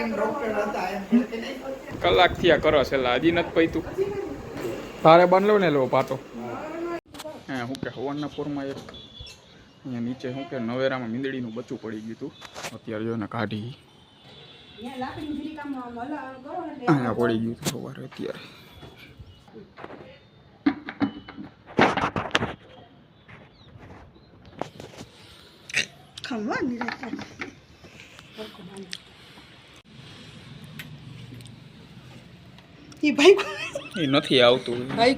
Second doctor હતા એમ કે નહીં કલાક થયા કરો છેલ્લા હજી નથી પૈતું. તારે બાંધલો ને લો પાટો. હા શું કે હવનના ફોરમાં એક અહીંયા નીચે શું કે નવેરામાં મીંદડીનું બચ્ચું પડી ગયું હતું અત્યારે જો ને કાઢી. અહીંયા પડી ગયું હતું સવારે અત્યારે. ખમવા નિરાશ એ ભાઈ એ નથી આવતું. ભાઈ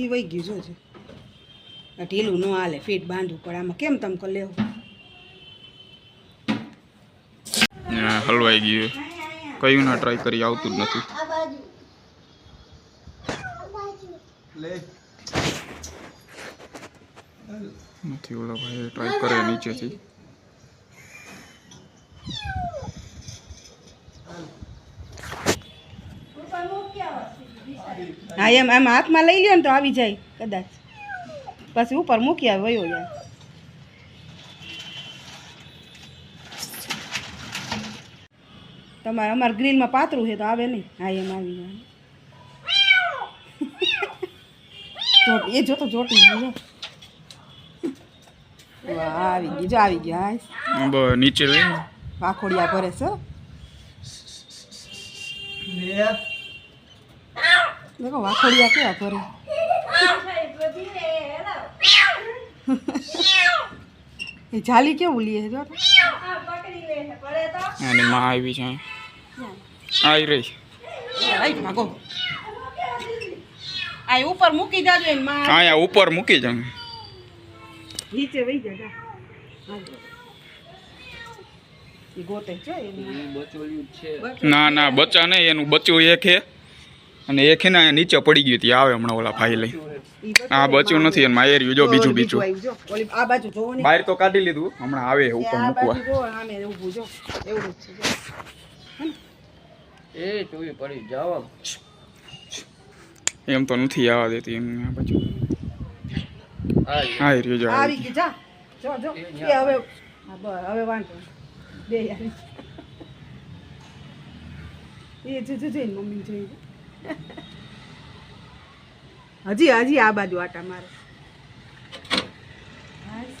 એ વહી ગયું જોજે આ ઢીલું ન હાલે ફીટ બાંધવું પડે. આમાં કેમ તમ કર લેવું હલવાઈ ગયું. કયું ના ટ્રાય કરી આવતું જ નથી. નથી ઓલા ભાઈ ટ્રાય કરે નીચેથી. હા એમ આમ હાથમાં લઈ લ્યો ને તો આવી જાય કદાચ. પછી ઉપર મૂકી આવે વયો જાય. તમારે અમારે ગ્રીલમાં પાતળું છે તો આવે નહીં. હા એમ આવી જાય. એ જોતો ગયું જો. આવી ગઈ જો આવી ગયા નીચે પાખોડિયા વાખોડિયા ભરે છે. હો. દેખો વાખોડિયા કેવા ભરે? એ જાલી કેવું લે છે જો તો. અને માં આવી છે. આવી રહી રાઈટ ભાગો આ ઉપર મૂકી જાજો માં. અહીંયા ઉપર મૂકી જાવ નીચે વહી જા છે ના ના બચ્ચા નહીં એનું બચ્ચું એક છે. અને એક છે ને અહીંયા નીચે પડી ગયું હતી આવે હમણાં ઓલા ભાઈ લઈ. આ બચ્યું નથી અને માયર જો બીજું બીજું. આવ્યું જો. ઓલી આ બાજુ જોવો ને બહાર તો કાઢી લીધું હમણાં આવે ઉપર મૂકવા. બાજુ જો આમે ઊભું જો એવું જ છે જો. એ તું પડી જાવ એમ તો નથી આવવા દેતી એમ આ બાજુ. હા હા જો આવી જા. જો જો. એ હવે હવે વાંધો. બે યાર એ જો જો મમ્મી જોઈ હજી હજી આ બાજુ આટા મારે હાય.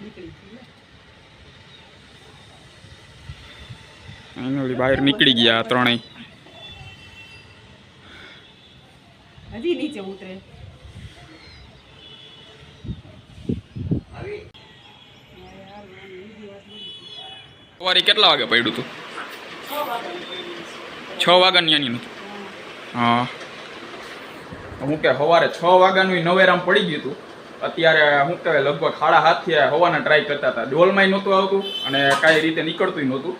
નીકળી ગઈ લે. ગઈ ઓલી બહાર નીકળી ગયા ત્રણેય હજી નીચે ઉતરે સવારે કેટલા વાગે પડ્યું હતું છ વાગ્યાની નથી હા. હું કે સવારે છ વાગ્યાનું નવેરામ પડી ગયું હતું અત્યારે હું કહેવાય લગભગ સાડા હાથ હોવાના ટ્રાય કરતા હતા. ડોલમાંય નહોતું આવતું અને કાંઈ રીતે નીકળતું નહોતું.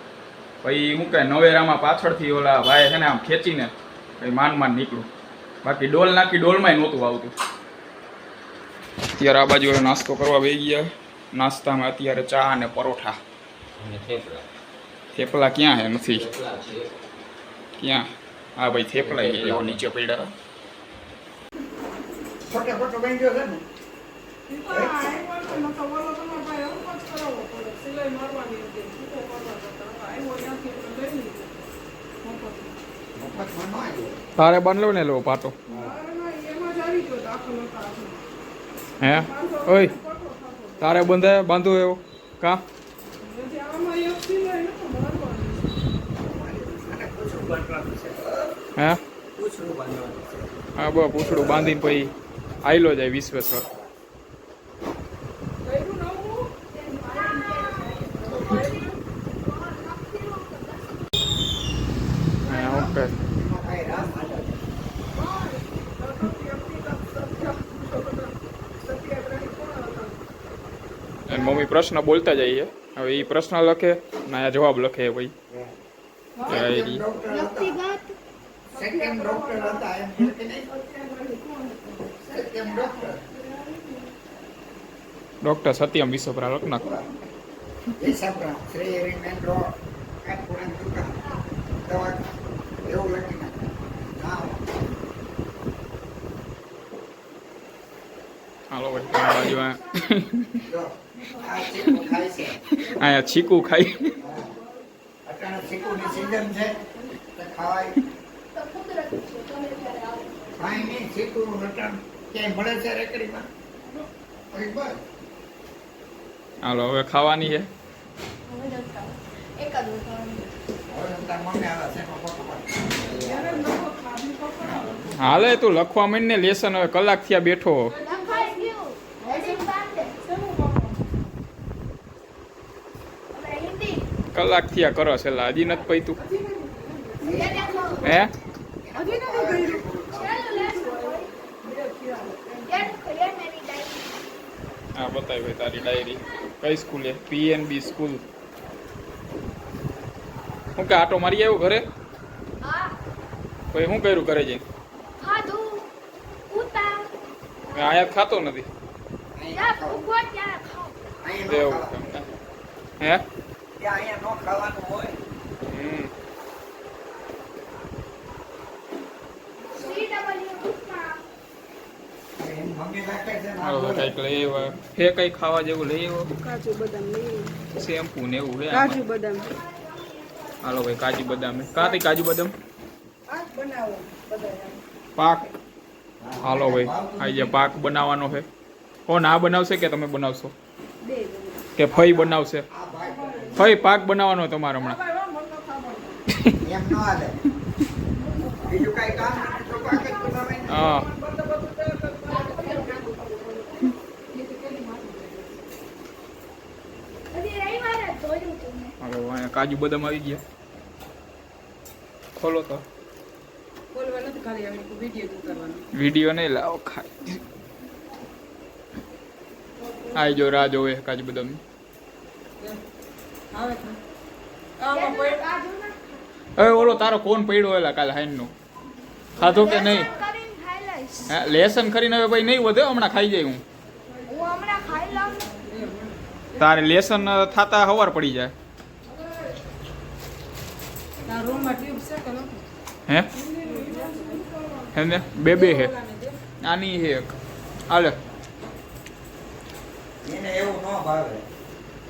પછી હું કહે નવેરામાં પાછળથી ઓલા ભાઈ છે ને આમ ખેંચીને પછી માન માન નીકળું. બાકી ડોલ નાખી ડોલમાંય નહોતું આવતું. અત્યારે આ બાજુ હવે નાસ્તો કરવા બે ગયા. નાસ્તામાં અત્યારે ચા અને પરોઠા. અને થેપલા. થેપલા ક્યાં હે? નથી. ક્યાં? હા ભાઈ થેપલા એવો. નીચે પડ્યા. ખોટે ખોટો બાંધ્યો છે ને તારે બનલો ને લો પાટો. હે? ઓય તારે બંધે બાંધો એવો. કા? હે? હા? બસ પૂછડું બાંધીને પછી આયલો જાય વિશ્વેશ્વર હા ઓકે. એની મમ્મી પ્રશ્ન બોલતા જઈએ હવે એ પ્રશ્ન લખે ને આ જવાબ લખે ભાઈ ડોક્ટર સેકન્ડ ડોક્ટર હતા એમ કે નહીં ડોક્ટર ડોક્ટર સત્યમ વિશ્વપરા લગ્ન નાખ શ્રી હરિમેન રોડ કાટપુરાની દુકાન દવા એવું લખી હાલો ભાઈ આ બાજુ આ હા જો આ ચીકુ ખાઈ ચીકુની season છે તો ખાવાય. કાંઈ નહીં ચીકુ રટણ ક્યાંય મળે છે રેકડીમાં હાલો હવે ખાવાની છે? હાલે તું લખવા મળીને લેસન હવે કલાક થયા બેઠો. કલાક થયા કરો છે હજી નથી પૈતું. હે? હા બતાવી ભાઈ તારી ડાયરી કઈ સ્કૂલે પીએનબી સ્કૂલ હું કે આટો મારી આવ્યો ઘરે? પછી શું કર્યું કરે જઈને? આયા ખાતો નથી. એવું હે? ત્યાં અહીંયા ન ખાવાનું હોય. ને કઈ ખાવા જેવું લઈ આવ્યો? કાજુ બદામ લઈ શેમ્પુ ને એવું હે કાજુ બદામ. હાલો ભાઈ કાજુ બદામ કાંથી કાજુ બદામ? પાક. હાલો ભાઈ આ જે પાક બનાવવાનો છે કોણ આ બનાવશે કે તમે બનાવશો? કે ફઈ બનાવશે? ભાઈ પાક બનાવવાનો તમારો હમણાં. એમ ન હાલે. બીજું કઈ કામ નથી તો પાક જ બનાવે ને. હા. અહીંયા કાજુ બદામ આવી ગયા. ખોલો તો. બોલવા નથી ખાલી આવી વીડિયો નહીં લાવો ખાઈ આવી જો રાહ જોવે કાજુ બદામ હવે ઓલો તારો કોણ પડ્યો એલા કાલે હાઈન નો ખાધો કે નહીં? હે લેસન કરીને હવે ભાઈ નહીં વધે? હમણાં ખાઈ જાય હું. તારે લેસન થાતા હવાર પડી જાય. હે હે? ને બે બે હે. આની હે એક. આલે એને એવું ન ભાવે.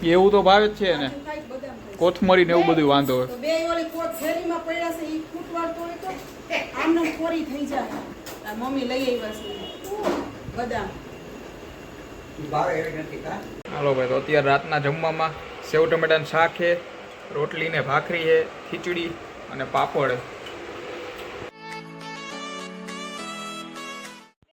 એવું તો ભાવે જ છે ને કોથમરી ને એવું બધું વાંધો હોય. તો બે ઓલી કોટ થેલીમાં પડ્યા છે ઈ ફૂટવાડતો હોય તો આમને કોરી થઈ જાય. આ મમ્મી લઈ આવ્યા છે. બદામ. ઈ ભાવે એવી નથી કા? હાલો ભાઈ તો અત્યારે રાતના જમવામાં સેવ ટમેટાનું શાક છે રોટલી ને ભાખરી છે ખીચડી અને પાપડ.